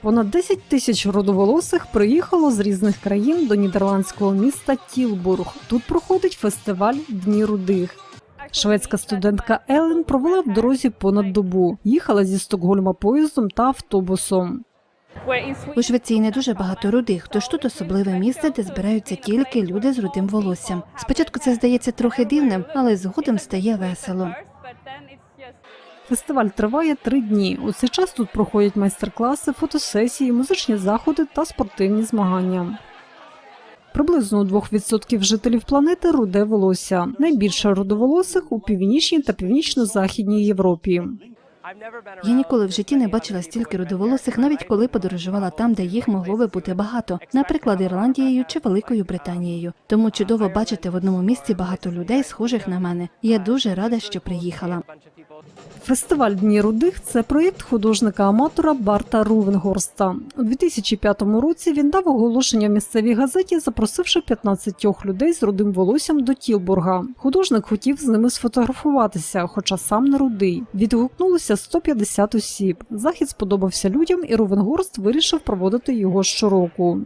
Понад 10 тисяч родоволосих приїхало з різних країн до нідерландського міста Тілбург. Тут проходить фестиваль Дні рудих. Шведська студентка Елен провела в дорозі понад добу. Їхала зі Стокгольма поїздом та автобусом. У Швеції не дуже багато рудих, тож тут особливе місце, де збираються тільки люди з рудим волоссям. Спочатку це здається трохи дивним, але згодом стає весело. Фестиваль триває три дні. У цей час тут проходять майстер-класи, фотосесії, музичні заходи та спортивні змагання. Приблизно у 2% жителів планети руде волосся. Найбільше рудоволосих у північній та північно-західній Європі. Я ніколи в житті не бачила стільки рудоволосих, навіть коли подорожувала там, де їх могло би бути багато, наприклад, Ірландією чи Великою Британією. Тому чудово бачити в одному місці багато людей, схожих на мене. Я дуже рада, що приїхала. Фестиваль Дні рудих це проєкт художника-аматора Барта Рувенгорста. У 2005 році він дав оголошення в місцевій газеті, запросивши 15 людей з рудим волоссям до Тілбурга. Художник хотів з ними сфотографуватися, хоча сам не рудий. Відгукнулося 150 осіб. Захід сподобався людям, і Рувенгурст вирішив проводити його щороку.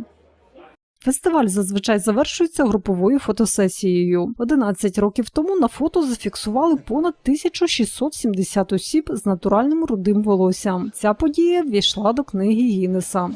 Фестиваль зазвичай завершується груповою фотосесією. 11 років тому на фото зафіксували понад 1670 осіб з натуральним рудим волоссям. Ця подія ввійшла до книги Гіннеса.